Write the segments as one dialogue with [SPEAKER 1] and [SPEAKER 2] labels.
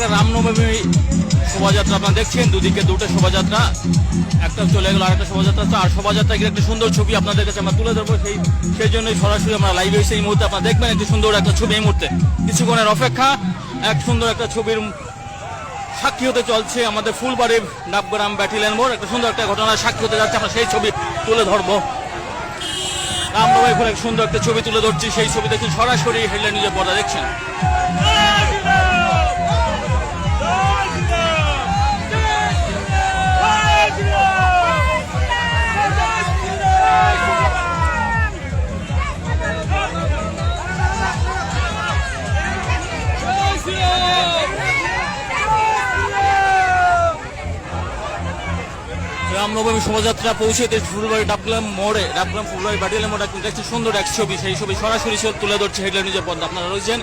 [SPEAKER 1] একটা রামনবমী শোভাযাত্রা আপনারা দেখছেন। দুদিকে দুটো শোভাযাত্রা, একটা চলে গেল, আরেকটা শোভাযাত্রা। তো আর শোভাযাত্রা ঘিরে একটা সুন্দর ছবি আপনাদের কাছে আমরা তুলে ধরবো। সেই সেই জন্যই সরাসরি আমরা লাইভে এসে এই মুহূর্তে আপনারা দেখবেন একটি সুন্দর একটা ছবি এই মুহূর্তে। কিছুক্ষণের অপেক্ষা, এক সুন্দর একটা ছবির সাক্ষী হতে চলছে আমাদের ফুলবাড়ির ডাবগ্রাম ব্যাটিলিয়ান মোড়। একটা সুন্দর একটা ঘটনার সাক্ষী হতে যাচ্ছে, আমরা সেই ছবি তুলে ধরবো। আমরা এখন সুন্দর একটা ছবি তুলে ধরছি, সেই ছবি দেখে সরাসরি হেডলাইন নিজের পর্দা দেখছেন। রামনবমী শোভাযাত্রা পৌঁছে পৌঁছেতে ফুলবাড়ি ডাবগ্রাম মোড়ে ডাবগ্রাম ফুলবাড়ি ব্যাটালিয়ান মোড়ে কিন্তু একটি সুন্দর এক ছবি, সেই ছবি সরাসরি সে তুলে ধরছে হেডলাইন নিজের পর্দা। আপনারা রয়েছেন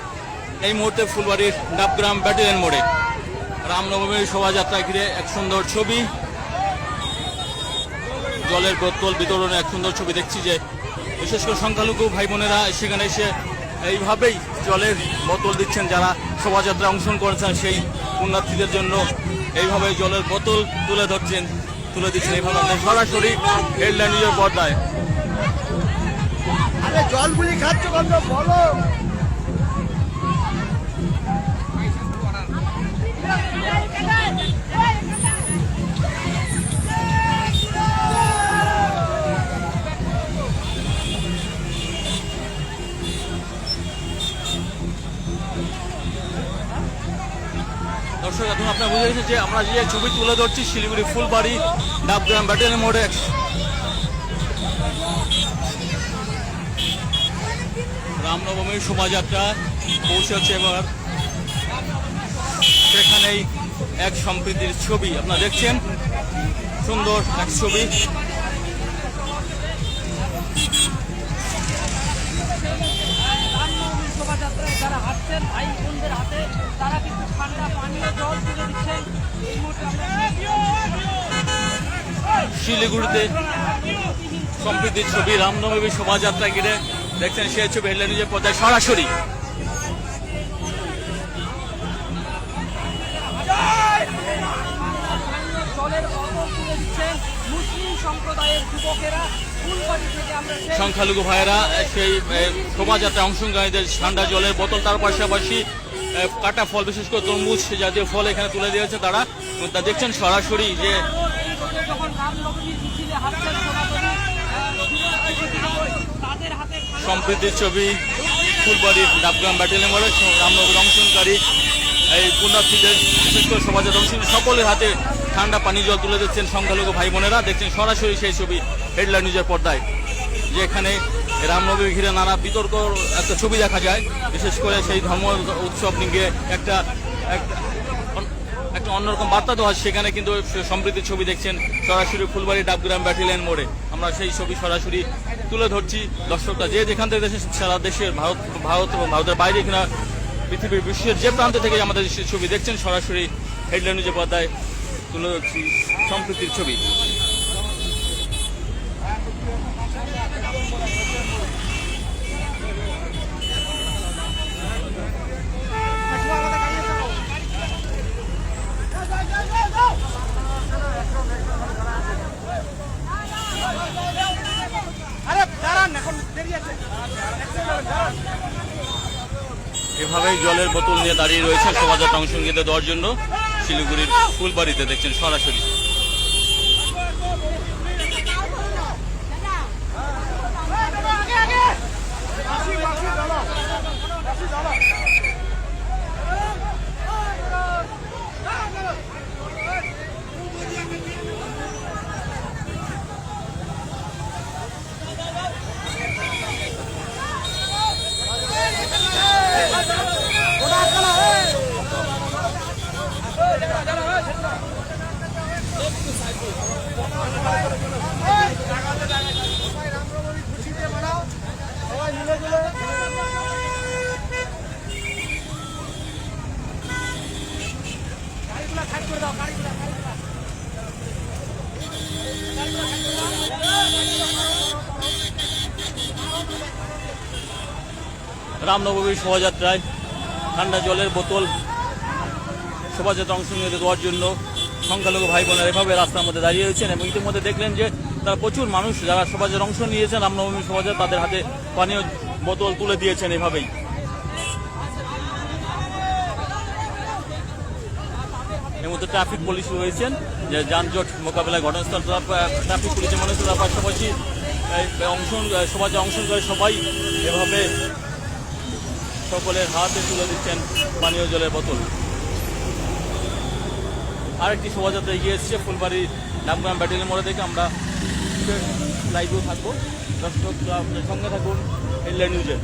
[SPEAKER 1] এই মুহূর্তে ফুলবাড়ির ডাবগ্রাম ব্যাটালিয়ান মোড়ে। রামনবমীর শোভাযাত্রা ঘিরে এক সুন্দর ছবি। জলের বোতল বিতরণে এক সুন্দর ছবি দেখছি যে বিশেষ করে সংখ্যালঘু ভাই বোনেরা সেখানে এসে এইভাবেই জলের বোতল দিচ্ছেন যারা শোভাযাত্রা অংশগ্রহণ করেছেন, সেই পুণ্যার্থীদের জন্য এইভাবে জলের বোতল তুলে ধরছেন তুলে দিচ্ছেন এইভাবে আমরা সরাসরি হেডলাইন নিজের পর্দায়
[SPEAKER 2] আরে জলগুলি খাচ্ছ কত বলো
[SPEAKER 1] দর্শক এখন আপনার বুঝে গেছে যে আমরা যে ছবি তুলে ধরছি, শিলিগুড়ি ফুলবাড়ি, ডাবগ্রাম ব্যাটালিয়ন মোড়ে রামনবমীর শোভাযাত্রা পৌঁছেছে এবার। সেখানেই এক সম্প্রীতির ছবি, আপনারা দেখছেন? সুন্দর এক ছবি।
[SPEAKER 3] হাঁটছেন ভাই বোনদের হাতে তারা কিন্তু ঠান্ডা পানীয় জল তুলে দিচ্ছেন। এই মুহূর্তে
[SPEAKER 1] শিলিগুড়িতে সম্প্রীতির ছবি রামনবমী শোভাযাত্রা ঘিরে দেখছেন সে ছবি হেডলাইন নিজের পর্দায় সরাসরি।
[SPEAKER 3] জলের অবল তুলে দিচ্ছেন মুসলিম সম্প্রদায়ের যুবকেরা।
[SPEAKER 1] সংখ্যালঘু ভাইয়েরা সেই এ, শোভাযাত্রায় অংশগ্রহণকারীদের ঠান্ডা জলের বোতল তার পাশাপাশি কাটা ফল বিশেষ করে তরমুজ জাতীয় ফল এখানে তুলে দিয়েছে তারা। তা দেখছেন সরাসরি যে সম্প্রীতির ছবি ফুলবাড়ির ডাবগ্রাম ব্যাটালিয়ন রামনগর অংশগ্রহণকারী এই পুণ্যার্থীদের, বিশেষ করে অংশগ্রহণ সকলের হাতে ঠান্ডা পানি জল তুলে দিচ্ছেন সংখ্যালঘু ভাই বোনেরা। দেখছেন সরাসরি সেই ছবি হেডলাইন নিজের পর্দায় যে এখানে রামনবমী ঘিরে নানা বিতর্ক, একটা ছবি দেখা যায়। বিশেষ করে সেই ধর্ম উৎসব নিয়ে একটা একটা অন্যরকম বার্তা দেওয়া সেখানে কিন্তু সম্প্রীতির ছবি দেখছেন সরাসরি ফুলবাড়ি ডাবগ্রাম ব্যাটালিয়ন মোড়ে। আমরা সেই ছবি সরাসরি তুলে ধরছি। দর্শকরা যে যেখান থেকে দেশে সারা দেশের, ভারত ভারত এবং ভারতের বাইরে কিনা পৃথিবীর বিশ্বের যে প্রান্ত থেকে আমাদের ছবি দেখছেন, সরাসরি হেডলাইন যে পর্দায় তুলে ধরছি সম্প্রীতির ছবি
[SPEAKER 2] আরে দাঁড়ান এখন দেরি আছে
[SPEAKER 1] এভাবেই জলের বোতল নিয়ে দাঁড়িয়ে রয়েছে শোভাযাত্রা অংশ নিতে দেওয়ার জন্য শিলিগুড়ির ফুলবাড়িতে দেখছেন সরাসরি। রামনবমীর শোভাযাত্রায় ঠান্ডা জলের বোতল শোভাযাত্রা অংশ নিয়ে দেওয়ার জন্য সংখ্যালঘু ভাই বোনেরা এভাবে রাস্তার মধ্যে দাঁড়িয়ে রয়েছেন এবং ইতিমধ্যে দেখলেন যে তারা প্রচুর মানুষ যারা সমাজের অংশ নিয়েছেন, রামনবমী সমাজে তাদের হাতে পানীয় বোতল তুলে দিয়েছেন এভাবেই। এর মধ্যে ট্রাফিক পুলিশ রয়েছেন, যে যানজট মোকাবেলায় ঘটনাস্থল ট্রাফিক পুলিশের মানুষ তার পাশাপাশি অংশ, সমাজে অংশ করে সবাই এভাবে সকলের হাতে তুলে দিচ্ছেন পানীয় জলের বোতল। আরেকটি শোভাযাত্রা এগিয়ে এসছে, ফুলবাড়ি নামগ্রাম ব্যাটালিয়ন মোড়ে থেকে আমরা লাইভেও থাকব। দর্শক সঙ্গে থাকুন হেডলাইন নিউজে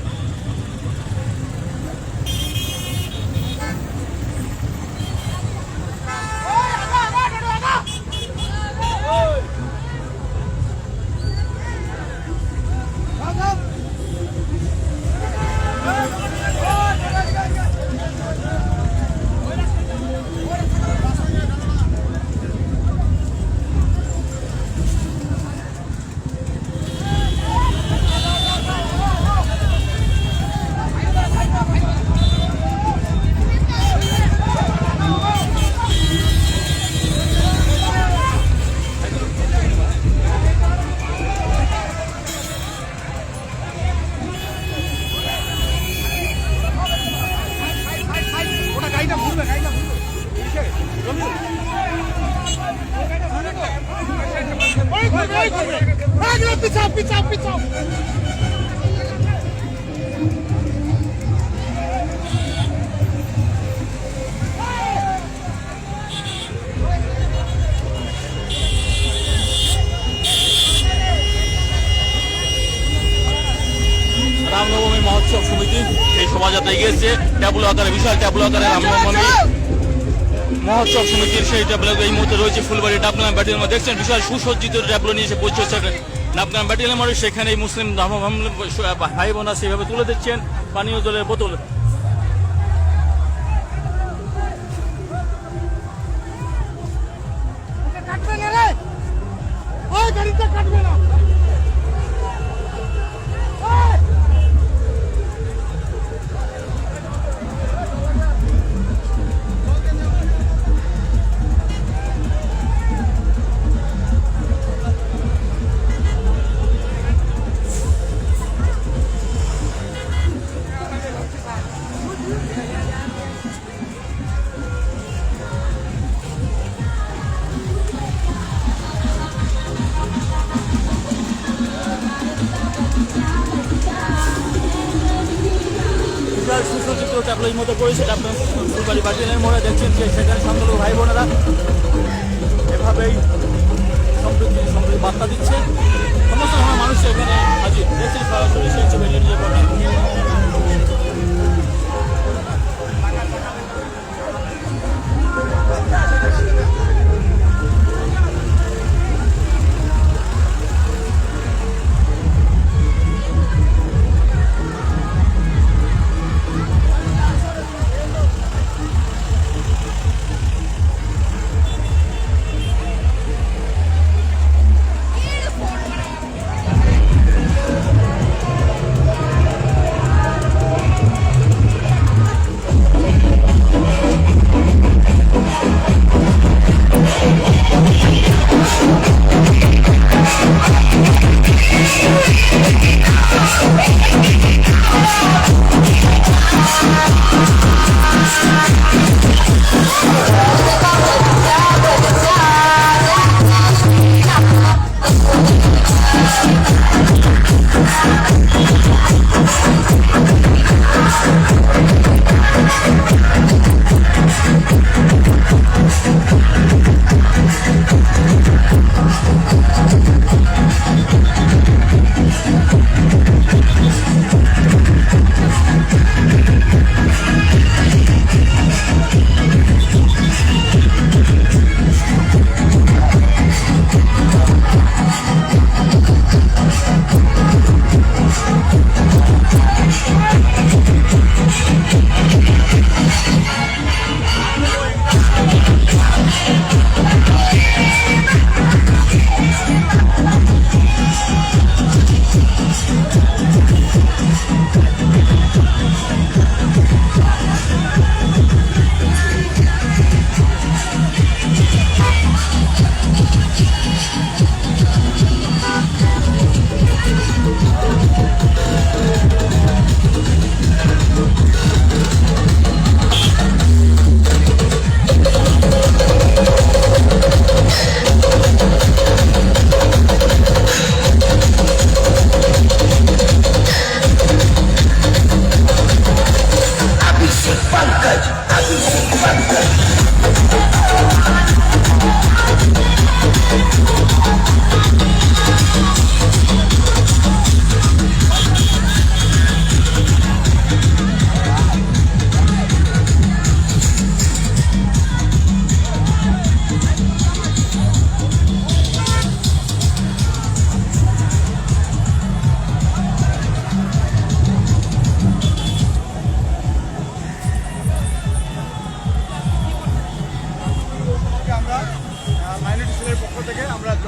[SPEAKER 1] মহোৎসব সমিতি এই শোভাযাত্রা এগিয়েছে ট্যাবলো আকারে বিশাল ট্যাবলো আকারে রামনবমী মহোৎসব সমিতির সেই ট্যাবলো এই মুহূর্তে রয়েছে ফুলবাড়ি ডাবগ্রাম ব্যাটালিয়ন দেখছেন, বিশাল সুসজ্জিত ট্যাবলো নিয়ে এসে পৌঁছেছে ডাবগ্রাম ব্যাটালিয়ন মোড়ে সেখানে এই মুসলিম ভাই বোনা সেভাবে তুলে দিচ্ছেন পানীয় জলের বোতল।
[SPEAKER 2] কাটবে না রে ওই গাড়িটা কাটবে না।
[SPEAKER 1] ট্যাবলো এই মতো করেছে আপনার ফুলবাড়ি বাজারের মোড়ে। দেখছেন যে সেখানে সংখ্যালঘু ভাই বোনেরা এভাবেই সম্প্রীতি সম্প্রীতি বার্তা দিচ্ছে। সমস্ত ধরনের মানুষ এখানে হাজির। দেখছেন সরাসরি সেই ছবি নিয়ে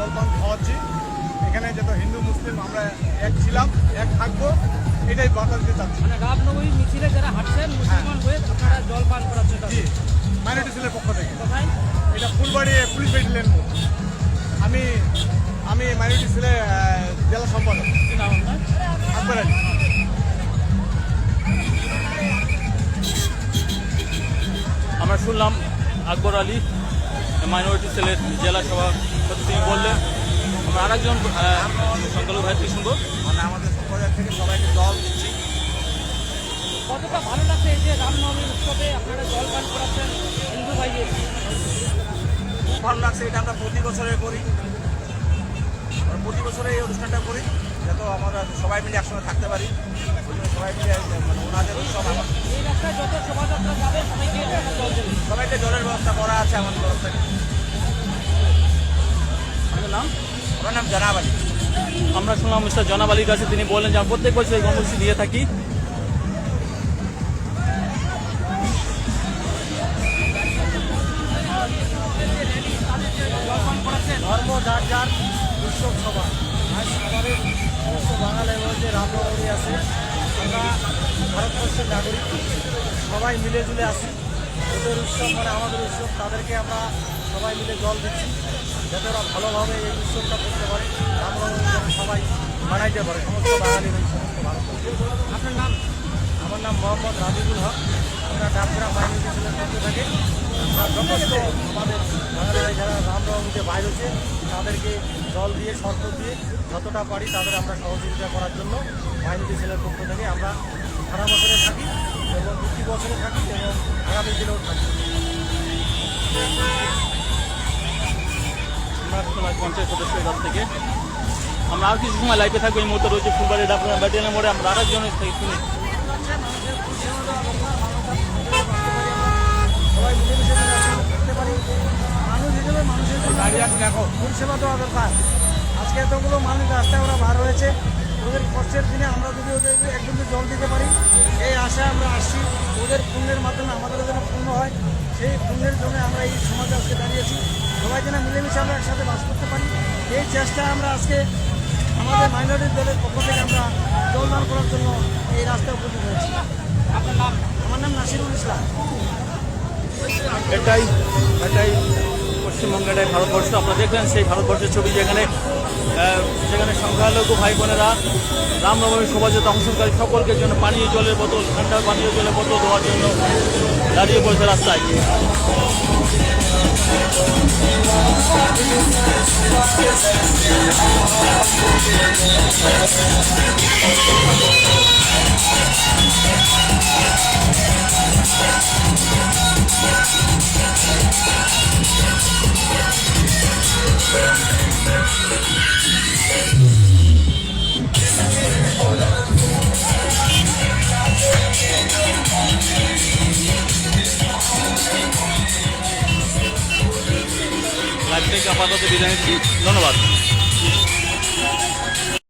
[SPEAKER 2] জলপান খাওয়াচ্ছি এখানে যত হিন্দু মুসলিম আমরা এক ছিলাম এক থাকব এটাই বার্তা দিতে চাচ্ছি।
[SPEAKER 3] মানে রামনবমী মিছিলে যারা হাঁটছেন মুসলমান হয়ে আপনারা জল পান করাচ্ছেন
[SPEAKER 2] জি। মাইনরিটি সেলের পক্ষ থেকে। এটা ফুলবাড়ি পুলিশ মোড়। আমি আমি মাইনরিটি সেলে জেলা সম্পাদক। আকবর আলী।
[SPEAKER 1] আমরা শুনলাম আকবর আলী মাইনরিটি সেলের জেলা সভাপতি তিনি বললেন আমরা আরেকজন সংখ্যালঘু ভাই থেকে শুনব।
[SPEAKER 2] মানে আমাদের সম্প্রদায় থেকে সবাইকে জল দিচ্ছি।
[SPEAKER 3] কতটা ভালো লাগছে এই যে রামনবমী উৎসবে আপনারা জল পান করাচ্ছেন হিন্দু ভাইদের
[SPEAKER 4] খুব ভালো লাগছে এটা আমরা প্রতি বছরে করি। প্রতি বছরে এই অনুষ্ঠানটা করি যাতে আমরা সবাই মিলে একসঙ্গে থাকতে পারি। সবাই মিলে মানে ওনাদের উৎসব আমার।
[SPEAKER 3] এই রাস্তায় যত শোভাযাত্রা যাবে সবাইকে
[SPEAKER 4] জলের ব্যবস্থা করা আছে আমাদের তরফ থেকে।
[SPEAKER 1] নাম?
[SPEAKER 4] আমার নাম জানাব আলী
[SPEAKER 1] আমরা শুনলাম মিস্টার জনাব আলীর কাছে তিনি বললেন যে প্রত্যেক বছর এই কর্মসূচি দিয়ে থাকি।
[SPEAKER 2] ধর্ম যার যার উৎসব সভা আজ আমাদের বাঙালির মধ্যে আছে। আমরা ভারতবর্ষের নাগরিক। সবাই মিলে জুলে আসি ওদের উৎসব মানে আমাদের উৎসব, তাদেরকে আমরা সবাই মিলে জল দিচ্ছি। যাতে ওরা ভালোভাবে এই উৎসবটা করতে পারে যেন সবাই মানাইতে পারে সমস্ত বাঙালির এই সমস্ত ভারতবর্ষ।
[SPEAKER 3] আপনার নাম?
[SPEAKER 2] আমার নাম মোহাম্মদ রাজিবুল হক। আমরা ডাকগ্রাম বাহিনী ছেলের পক্ষে থাকি আমরা যথেষ্ট আমাদের বাঙালিরা যারা রামনবমীতে বাইর হচ্ছে তাদেরকে জল দিয়ে শর্ত দিয়ে যতটা পারি তাদের আমরা সহযোগিতা করার জন্য বাহিনী ছেলের পক্ষ থেকে আমরা সারা বছরে থাকি এবং প্রতি বছরে থাকি এবং আগামী দিনেও থাকি।
[SPEAKER 1] পঞ্চায়েত সদস্যের কাছ থেকে। আমরা আর কিছু সময় লাইভে থাকব এই মুহূর্তে রয়েছে ফুলবাড়ি ডাক্তার ব্যাটালিয়নের মোড়ে। আমরা আরেকজনের থেকে শুনি।
[SPEAKER 2] পরিষেবা দেওয়া দরকার। আজকে এতগুলো মানুষ রাস্তায় ওরা বার হয়েছে। ওদের কষ্টের দিনে আমরা যদি ওদেরকে একদম জল দিতে পারি, এই আশায় আমরা আসছি। ওদের পুণ্যের মাধ্যমে আমাদের যেন পূর্ণ হয়, সেই পুণ্যের জন্য আমরা এই সমাজে আজকে দাঁড়িয়েছি সবাই যেন মিলেমিশে আমরা একসাথে বাস করতে পারি। এই চেষ্টায় আমরা আজকে আমাদের মাইনরিটি দলের পক্ষ থেকে আমরা জলদান করার জন্য এই রাস্তায় উপস্থিত হয়েছি।
[SPEAKER 3] আপনার নাম?
[SPEAKER 2] আমার নাম নাসিরুল ইসলাম।
[SPEAKER 1] এটাই এটাই পশ্চিমবঙ্গ, এটাই ভারতবর্ষ। আপনারা দেখলেন সেই ভারতবর্ষের ছবি যেখানে সেখানে সংখ্যালঘু ভাই বোনেরা রামনবমী শোভাযাত্রা অংশগ্রহণকারী সকলকে জন্য পানীয় জলের বোতল ঠান্ডা পানীয় জলের বোতল দেওয়ার জন্য দাঁড়িয়ে পড়েছে রাস্তায়। Yeah. নিচ্ছি ধন্যবাদ।